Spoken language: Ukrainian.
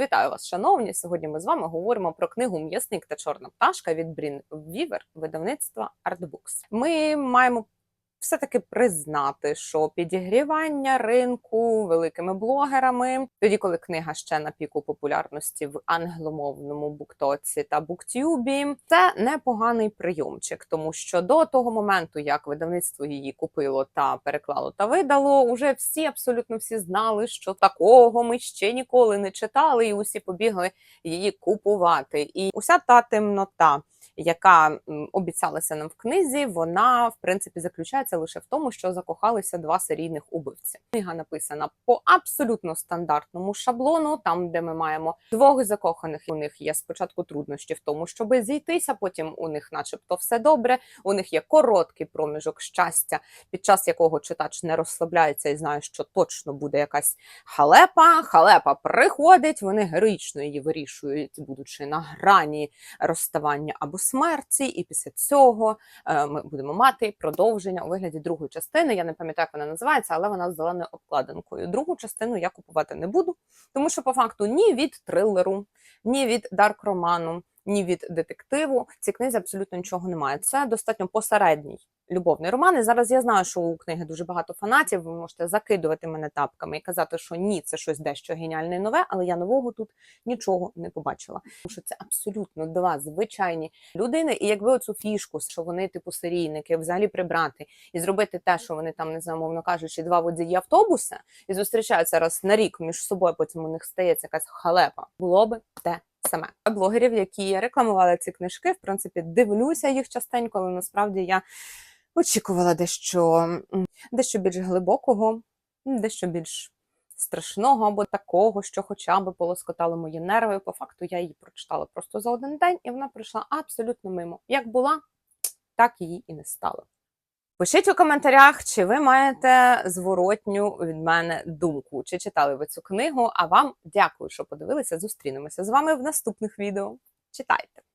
Вітаю вас, шановні! Сьогодні ми з вами говоримо про книгу М'ясник та чорна пташка від Брін Вівер, видавництва Artbooks. Ми маємо все-таки признати, що підігрівання ринку великими блогерами, тоді коли книга ще на піку популярності в англомовному буктоці та буктюбі, це непоганий прийомчик, тому що до того моменту, як видавництво її купило та переклало та видало, уже всі абсолютно всі знали, що такого ми ще ніколи не читали, і усі побігли її купувати. І уся та темнота яка обіцялася нам в книзі, вона в принципі заключається лише в тому, що закохалися два серійних убивці. Книга написана по абсолютно стандартному шаблону, там де ми маємо двох закоханих. У них є спочатку труднощі в тому, щоб зійтися. Потім у них, начебто, все добре. У них є короткий проміжок щастя, під час якого читач не розслабляється і знає, що точно буде якась халепа. Халепа приходить. Вони героїчно її вирішують, будучи на грані розставання або смерті, і після цього е, ми будемо мати продовження у вигляді другої частини. Я не пам'ятаю, як вона називається, але вона з зеленою обкладинкою. Другу частину я купувати не буду, тому що по факту ні від трилеру, ні від дарк роману, ні від детективу ці книзі абсолютно нічого немає. Це достатньо посередній любовний роман. І зараз я знаю, що у книги дуже багато фанатів. Ви можете закидувати мене тапками і казати, що ні, це щось дещо геніальне і нове, але я нового тут нічого не побачила. Тому що це абсолютно два звичайні людини. І якби оцю фішку, що вони типу серійники, взагалі прибрати і зробити те, що вони там не знаю, кажучи, два водії автобуса і зустрічаються раз на рік між собою. Потім у них стається якась халепа. Було би те. Саме блогерів, які рекламували ці книжки, в принципі, дивлюся їх частенько, але насправді я очікувала дещо, дещо більш глибокого, дещо більш страшного або такого, що хоча б полоскотало мої нерви. По факту я її прочитала просто за один день, і вона пройшла абсолютно мимо. Як була, так її і не стало. Пишіть у коментарях, чи ви маєте зворотню від мене думку, чи читали ви цю книгу. А вам дякую, що подивилися. Зустрінемося з вами в наступних відео. Читайте!